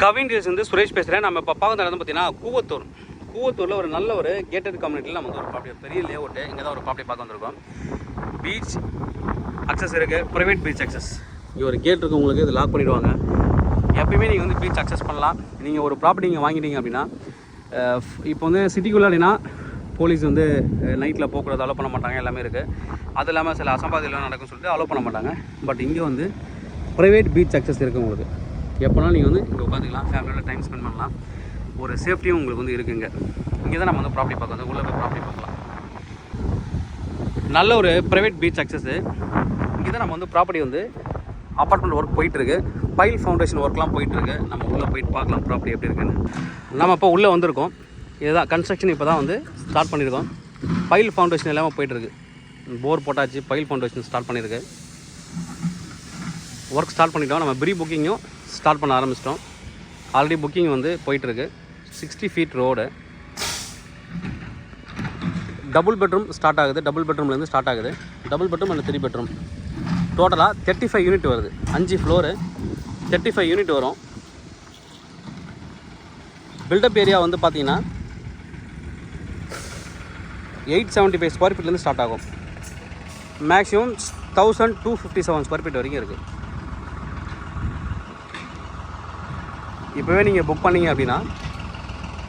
Kavin deals வந்து சுரேஷ் பேசுகிறேன் நம்ம இப்போ பார்க்க இடம் பார்த்தீங்கன்னா கூவத்தூர். கூவத்தூரில் ஒரு நல்ல ஒரு கேட்டட் கம்யூனிட்டியில் நம்ம வந்து ஒரு ப்ராப்பர்ட்டி பெரிய லே அவுட்டு இங்கே தான் ஒரு ப்ராப்பர்ட்டி பார்க்க வந்திருக்கோம். பீச் அக்சஸ் இருக்குது ப்ரைவேட் பீச் அக்சஸ் இங்கே ஒரு கேட் இருக்குது உங்களுக்கு இது லாக் பண்ணிடுவாங்க. எப்பயுமே நீங்கள் வந்து பீச் அக்சஸ் பண்ணலாம். நீங்கள் ஒரு ப்ராப்பர்ட்டி இங்கே வாங்கிட்டீங்க அப்படின்னா இப்போ வந்து சிட்டிக்குள்ளே அப்படின்னா போலீஸ் வந்து நைட்டில் போக்குவரத்து அலோவ் பண்ண மாட்டாங்க. எல்லாமே இருக்குது அது இல்லாமல் சில அசம்பாதிலாம் நடக்கும்னு சொல்லிட்டு அலோவ் பண்ண மாட்டாங்க. பட் இங்கே வந்து ப்ரைவேட் பீச் அக்சஸ் இருக்குது உங்களுக்கு. எப்போனாலும் நீங்கள் வந்து இங்கே உட்காந்துக்கலாம் ஃபேமிலியோட டைம் ஸ்பெண்ட் பண்ணலாம். ஒரு சேஃப்டியும் உங்களுக்கு வந்து இருக்குங்க. இங்கே தான் நம்ம வந்து ப்ராப்பர்ட்டி பார்க்கணும் வந்து உள்ளே போய் ப்ராப்பர்ட்டி பார்க்கலாம். நல்ல ஒரு ப்ரைவேட் பீச் அக்சஸ்ஸு இங்கே தான் நம்ம வந்து ப்ராப்பர்ட்டி வந்து அப்பார்ட்மெண்ட் ஒர்க் போயிட்டுருக்கு. பைல் ஃபவுண்டேஷன் ஒர்க்லாம் போயிட்டுருக்கு. நம்ம உள்ளே போயிட்டு பார்க்கலாம் ப்ராப்பர்ட்டி எப்படி இருக்குன்னு. நம்ம இப்போ உள்ளே வந்திருக்கோம். இதுதான் கன்ஸ்ட்ரக்ஷன் இப்போ தான் வந்து ஸ்டார்ட் பண்ணியிருக்கோம். பைல் ஃபவுண்டேஷன் எல்லாமே போயிட்டுருக்கு. போர் போட்டாச்சு பைல் ஃபவுண்டேஷன் ஸ்டார்ட் பண்ணியிருக்கு. ஒர்க் ஸ்டார்ட் பண்ணிட்டோம். நம்ம ப்ரீ புக்கிங்கும் ஸ்டார்ட் பண்ண ஆரம்பிச்சிட்டோம். ஆல்ரெடி புக்கிங் வந்து போயிட்டுருக்கு. Sixty feet road double bedroom start ஆகுது. டபுள் பெட்ரூம்லேருந்து ஸ்டார்ட் ஆகுது. Double bedroom and three bedroom டோட்டலாக தேர்ட்டி ஃபைவ் யூனிட் வருது. அஞ்சு ஃப்ளோரு தேர்ட்டி ஃபைவ் யூனிட் வரும். பில்டப் ஏரியா வந்து பார்த்தீங்கன்னா எயிட் செவன்ட்டி ஃபைவ் ஸ்கொயர் ஃபீட்லேருந்து ஸ்டார்ட் ஆகும். Maximum thousand two fifty seven square feet வரைக்கும் இருக்குது இப்போவே நீங்கள் புக் பண்ணிங்க அப்படின்னா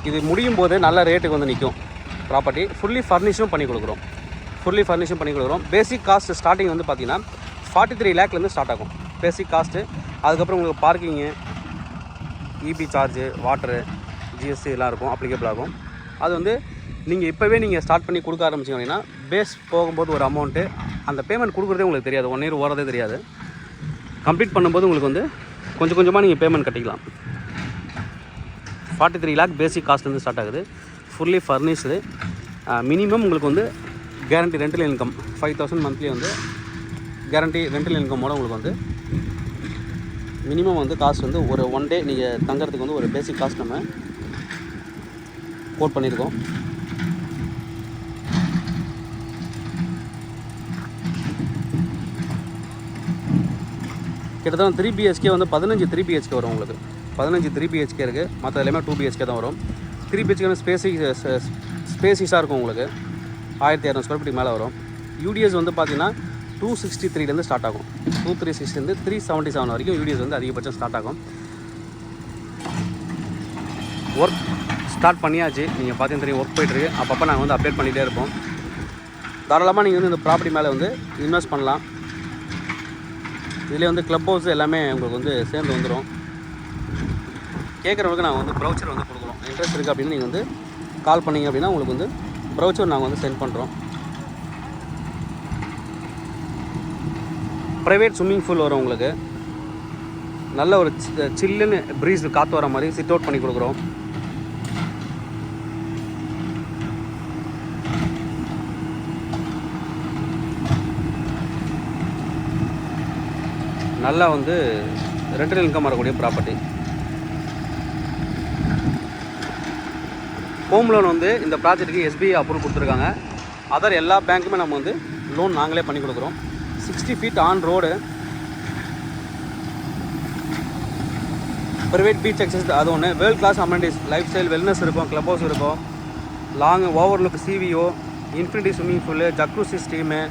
இது முடியும் போது நல்ல ரேட்டுக்கு வந்து நிற்கும் ப்ராப்பர்ட்டி ஃபுல்லி ஃபர்னிஷும் பண்ணி கொடுக்குறோம். ஃபுல்லி ஃபர்னிஷும் பண்ணி கொடுக்குறோம். பேசிக் காஸ்ட் ஸ்டார்டிங் வந்து பார்த்தீங்கன்னா ஃபார்ட்டி த்ரீ லேக்லேருந்து ஸ்டார்ட் ஆகும். பேசிக் காஸ்ட்டு அதுக்கப்புறம் உங்களுக்கு parking EB charge water GST எல்லாம் இருக்கும் அப்ளிகபிள் ஆகும். அது வந்து நீங்கள் இப்போவே நீங்கள் ஸ்டார்ட் பண்ணி கொடுக்க ஆரம்பிச்சிங்க அப்படின்னா பேஸ் போகும்போது ஒரு அமௌண்ட்டு அந்த பேமெண்ட் கொடுக்குறதே உங்களுக்கு தெரியாது. ஒன் இயர் ஓடுறதே தெரியாது. கம்ப்ளீட் பண்ணும்போது உங்களுக்கு வந்து கொஞ்சம் கொஞ்சமாக நீங்கள் பேமெண்ட் கட்டிக்கலாம். ஃபார்ட்டி த்ரீ லேக் பேசிக் காஸ்ட்லேருந்து ஸ்டார்ட் ஆகுது. ஃபுல்லி ஃபர்னிஷ்டு மினிமம் உங்களுக்கு வந்து guarantee rental income five thousand monthly வந்து கேரண்டி ரெண்டல் இன்கமோட உங்களுக்கு வந்து மினிமம் வந்து காஸ்ட் வந்து ஒரு ஒன் டே நீங்கள் தங்குறதுக்கு வந்து ஒரு பேசிக் காஸ்ட் நம்ம கோட் பண்ணியிருக்கோம் கிட்டத்தட்ட த்ரீ பிஹெச்கே வந்து பதினஞ்சு த்ரீ பிஹெச்கே வரும் உங்களுக்கு. பதினஞ்சு த்ரீ பிஹெச்கே இருக்குது மற்ற எல்லாமே டூ பிஹெச்கே தான் வரும். த்ரீ பிஹெச்கேன்னு ஸ்பேசி ஸ்பேசிஸாக இருக்கும் உங்களுக்கு. ஆயிரத்தி இரநூறு ஸ்கொயர் ஃபீட் மேலே வரும். யூடிஎஸ் வந்து பார்த்தீங்கன்னா டூ சிக்ஸ்டி த்ரீலேருந்து ஸ்டார்ட் ஆகும். டூ த்ரீ சிக்ஸ்டிலேருந்து த்ரீ செவன்ட்டி செவன் வரைக்கும் யூடிஎஸ் வந்து அதிகபட்சம் ஸ்டார்ட் ஆகும். ஒர்க் ஸ்டார்ட் பண்ணியாச்சு. நீங்கள் பார்த்தீங்கன்னா தெரியும் ஒர்க் போயிட்டுருக்கு அப்பப்போ நாங்கள் வந்து அப்டேட் பண்ணிகிட்டே இருப்போம். தாராளமாக நீங்கள் வந்து இந்த ப்ராப்பர்ட்டி மேலே வந்து இன்வெஸ்ட் பண்ணலாம். இதிலே வந்து க்ளப் ஹவுஸ் எல்லாமே உங்களுக்கு வந்து சேர்ந்து வந்துடும் கேட்குறவங்களுக்கு நாங்கள் வந்து ப்ரௌச்சர் வந்து கொடுக்குறோம் இன்ட்ரெஸ்ட் இருக்குது அப்படின்னு நீங்கள் வந்து கால் பண்ணீங்க அப்படின்னா உங்களுக்கு வந்து ப்ரௌச்சர் நாங்கள் வந்து சென்ட் பண்ணுறோம் ப்ரைவேட் ஸ்விம்மிங் பூல் வரும் உங்களுக்கு. நல்ல ஒரு சி- சில்லுன்னு ப்ரீஸ் காற்று வர மாதிரி சிட் அவுட் பண்ணி கொடுக்குறோம். நல்லா வந்து ரெண்டல் இன்கம் வரக்கூடிய ப்ராப்பர்ட்டி ஹோம் லோன் வந்து இந்த ப்ராஜெக்ட்டுக்கு எஸ்பிஐ அப்ரூவ் கொடுத்துருக்காங்க. அதர் எல்லா பேங்க்குமே நம்ம வந்து லோன் நாங்களே பண்ணி கொடுக்குறோம். Sixty feet on road private beach access அது ஒன்று world class amenities lifestyle wellness இருக்கும் க்ளப் ஹவுஸ் இருக்கும். Long overlook CVO infinity swimming pool jacuzzi steam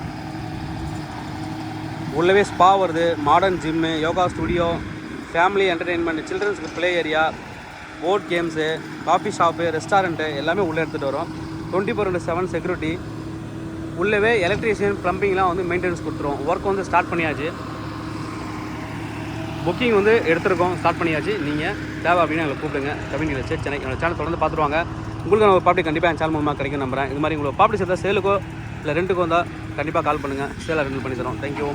உள்ளவே ஸ்பா வருது modern gym yoga studio family entertainment சில்ட்ரன்ஸ்க்கு play area board games coffee shop restaurant எல்லாமே உள்ளே எடுத்துகிட்டு வரோம். Twenty four into seven security உள்ளவே electrician ப்ளம்பிங்லாம் வந்து மெயின்டெனன்ஸ் கொடுத்துருவோம். ஒர்க் வந்து ஸ்டார்ட் பண்ணியாச்சு. புக்கிங் வந்து எடுத்திருக்கோம். ஸ்டார்ட் பண்ணியாச்சு. நீங்கள் தேவை அப்படின்னு எங்களை கூப்பிடுங்க. கவிஞர் வச்சு சென்னை. என்னோட சேனல் தொடர்ந்து பார்த்துருவாங்க. உங்களுக்கு நம்ம ஒரு ப்ராப்பர்ட்டி கண்டிப்பாக என் சேனல் மூலமாக கிடைக்கும் நம்புறேன். இது மாதிரி உங்களுக்கு ப்ராப்பர்ட்டி சேர்த்தா சேலுக்கோ இல்லை ரெண்டுக்கோ வந்தால் கண்டிப்பாக கால் பண்ணுங்கள் சேலை ரெண்டு பண்ணி தரோம். தேங்க்யூ